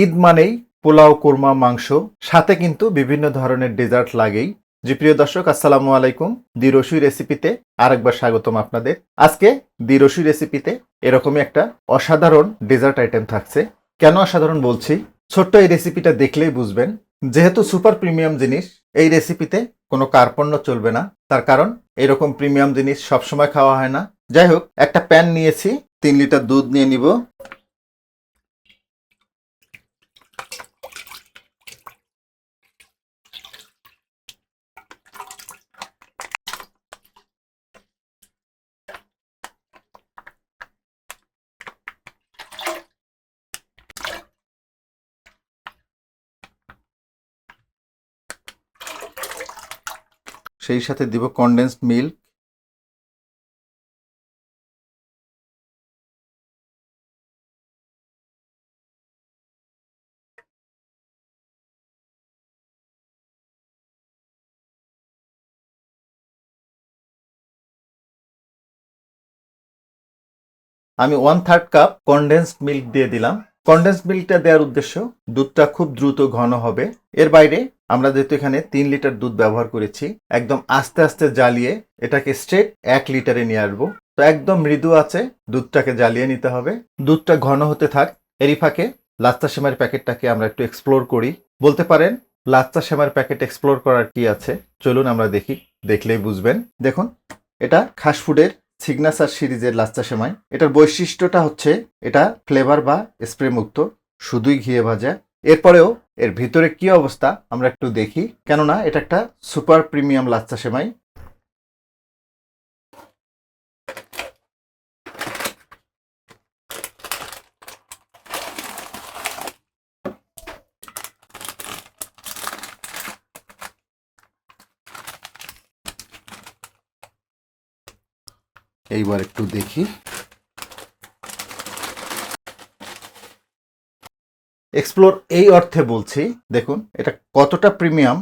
ঈদ মানেই পোলাও, কোরমা, মাংস, সাথে কিন্তু বিভিন্ন ধরনের ডেজার্ট লাগেই। জি, প্রিয় দর্শক, আসসালামু আলাইকুম। দি রসুই রেসিপিতে আরেকবার স্বাগতম আপনাদের। আজকে দি রসুই রেসিপিতে এরকমই একটা অসাধারণ ডেজার্ট আইটেম থাকছে। কেন অসাধারণ বলছি? ছোট্ট এই রেসিপিটা দেখলেই বুঝবেন। যেহেতু সুপার প্রিমিয়াম জিনিস, এই রেসিপিতে কোনো কার্পণ্য চলবে না। তার কারণ, এরকম প্রিমিয়াম জিনিস সবসময় খাওয়া হয় না। যাই হোক, একটা প্যান নিয়েছি, তিন লিটার দুধ নিয়ে নিব। সেই সাথে দিব কনডেন্সড মিল্ক আমি one third cup condensed milk দিয়ে দিলাম। কনডেন্সড মিল্কটা দেওয়ার উদ্দেশ্য, দুধটা খুব দ্রুত ঘন হবে। এর বাইরে আমরা যেহেতু এখানে তিন লিটার দুধ ব্যবহার করেছি, একদম আস্তে আস্তে জ্বালিয়ে এটাকে স্ট্রেট এক লিটারে নিয়ে আসব। তো একদম মৃদু আছে, দুধটাকে জ্বালিয়ে নিতে হবে। দুধটা ঘন হতে থাক, এরই ফাঁকে লাচ্চা সেমার প্যাকেটটাকে আমরা একটু এক্সপ্লোর করি। বলতে পারেন, লাচ্চা সেমার প্যাকেট এক্সপ্লোর করার কি আছে? চলুন আমরা দেখি, দেখলেই বুঝবেন। দেখুন, এটা খাস ফুডের সিগনেচার সিরিজের লাচ্চা সেমাই এটার বৈশিষ্ট্যটা হচ্ছে, এটা ফ্লেভার বা স্প্রে মুক্ত, শুধুই ঘিয়ে ভাজা। এরপরেও এর ভিতরে কি অবস্থা, আমরা একটু দেখি। কেননা, এটা একটা সুপার প্রিমিয়াম লাচ্চা সেমাই এইবার একটু দেখি। এক্সপ্লোর এই অর্থে বলছি, দেখুন, এটা কতটা প্রিমিয়াম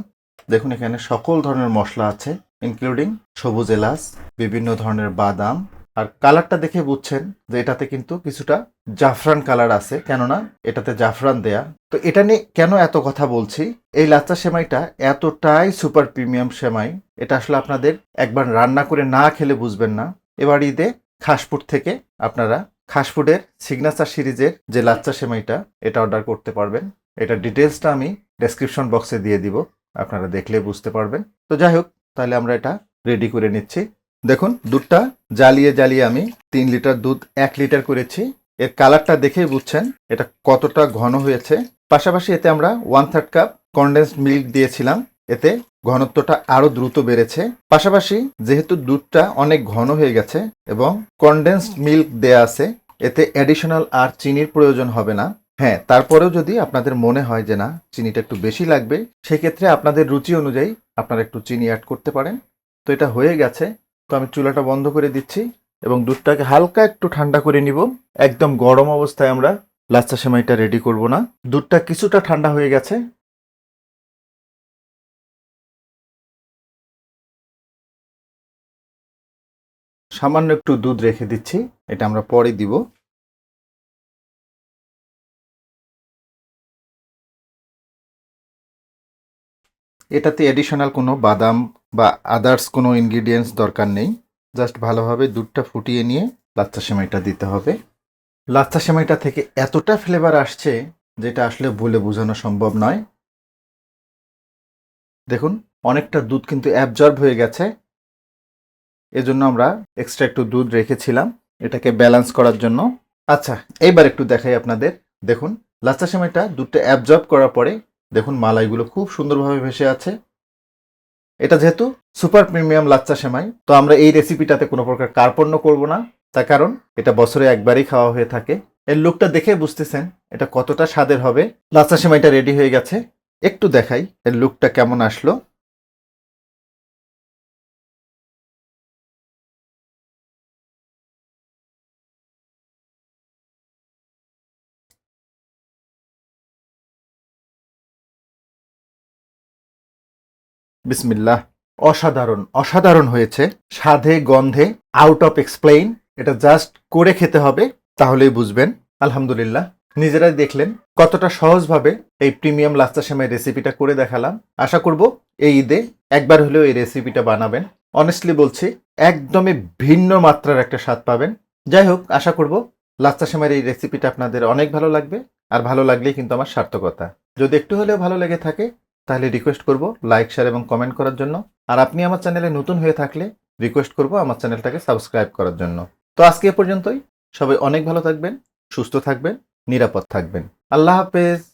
দেখুন, এখানে সকল ধরনের মশলা আছে ইনক্লুডিং সবুজ এলাচ, বিভিন্ন ধরনের বাদাম। আর কালারটা দেখে বুঝছেন যে এটাতে কিন্তু কিছুটা জাফরান কালার আছে, কেননা এটাতে জাফরান দেয়া। তো এটা নিয়ে কেন এত কথা বলছি? এই লাচ্চা সেমাইটা এতটাই সুপার প্রিমিয়াম সেমাই, এটা আসলে আপনাদের একবার রান্না করে না খেলে বুঝবেন না। এবার ঈদে খাসফুড থেকে আপনারা খাসফুডের সিগনেচার সিরিজের যে লাচ্চা সেমাইটা, এটা অর্ডার করতে পারবেন। এটা ডিটেলসটা আমি ডেসক্রিপশন বক্সে দিয়ে দিব, আপনারা দেখলে বুঝতে পারবেন। তো যাই হোক, তাহলে আমরা এটা রেডি করে নিচ্ছি। দেখুন, দুধটা জ্বালিয়ে জ্বালিয়ে আমি তিন লিটার দুধ, এক লিটার করেছি। এর কালারটা দেখেই বুঝছেন, এটা কতটা ঘন হয়েছে। পাশাপাশি এতে আমরা one third cup condensed milk দিয়েছিলাম। এতে ঘনত্বটা আরও দ্রুত বেড়েছে। পাশাপাশি যেহেতু দুধটা অনেক ঘন হয়ে গেছে এবং কনডেন্সড মিল্ক দেয়া আছে, এতে অ্যাডিশনাল আর চিনির প্রয়োজন হবে না। হ্যাঁ তারপরেও যদি আপনাদের মনে হয় যে না, চিনিটা একটু বেশি লাগবে, সেক্ষেত্রে আপনাদের রুচি অনুযায়ী আপনারা একটু চিনি অ্যাড করতে পারেন। তো এটা হয়ে গেছে। তো আমি চুলাটা বন্ধ করে দিচ্ছি এবং দুধটাকে হালকা একটু ঠান্ডা করে নিব। একদম গরম অবস্থায় আমরা লাচ্চা সেমাইটা রেডি করব না। দুধটা কিছুটা ঠান্ডা হয়ে গেছে। সামান্য একটু দুধ রেখে দিচ্ছি। এটা আমরা পরে দিব। এটাতে এডিশনাল কোনো বাদাম বা আদার্স কোনো ইনগ্রিডিয়েন্টস দরকার নেই। জাস্ট ভালোভাবে দুধটা ফুটিয়ে নিয়ে লাচ্চা সেমাইটা দিতে হবে। লাচ্চা সেমাইটা থেকে এতটা ফ্লেভার আসছে যেটা আসলে বলে বোঝানো সম্ভব নয়। দেখুন, অনেকটা দুধ কিন্তু অ্যাবজর্ব হয়ে গেছে। এজন্য আমরা এক্সট্রা একটু দুধ রেখেছিলাম, এটাকে ব্যালেন্স করার জন্য। আচ্ছা এইবার একটু দেখাই আপনাদের। দেখুন, লাচ্চা সেমাইটা দুধটা অ্যাবজর্ব করার পরে, দেখুন মালাইগুলো খুব সুন্দরভাবে ভেসে আছে। এটা যেহেতু সুপার প্রিমিয়াম লাচ্চা সেমাই, তো আমরা এই রেসিপিটাতে কোনো প্রকার কার্পণ্য করব না। তার কারণ, এটা বছরে একবারই খাওয়া হয়ে থাকে। এর লুকটা দেখে বুঝতেছেন এটা কতটা স্বাদের হবে। লাচ্চা সেমাইটা রেডি হয়ে গেছে। একটু দেখাই এর লুকটা কেমন আসলো। বিসমিল্লাহ। অসাধারণ অসাধারণ হয়েছে। স্বাদে, গন্ধে আউট অফ এক্সপ্লেইন এটা জাস্ট করে খেতে হবে, তাহলেই বুঝবেন। আলহামদুলিল্লাহ। নিজেরাই দেখলেন কতটা সহজভাবে এই প্রিমিয়াম লাচ্চা সেমাই রেসিপিটা করে দেখালাম। আশা করব এই ঈদে একবার হলেও এই রেসিপিটা বানাবেন। অনেস্টলি বলছি, একদমই ভিন্ন মাত্রার একটা স্বাদ পাবেন। যাই হোক, আশা করব লাচ্চা সেমাইয়ের এই রেসিপিটা আপনাদের অনেক ভালো লাগবে। আর ভালো লাগলেই কিন্তু আমার সার্থকতা। যদি একটু হলেও ভালো লেগে থাকে তাহলে রিকোয়েস্ট করব লাইক শেয়ার এবং কমেন্ট করার জন্য। আর আপনি আমার চ্যানেলে নতুন হয়ে থাকলে রিকোয়েস্ট করব আমার চ্যানেলটাকে সাবস্ক্রাইব করার জন্য। তো আজকে এ পর্যন্তই। সবাই অনেক ভালো থাকবেন, সুস্থ থাকবেন, নিরাপদ থাকবেন। আল্লাহ হাফেজ।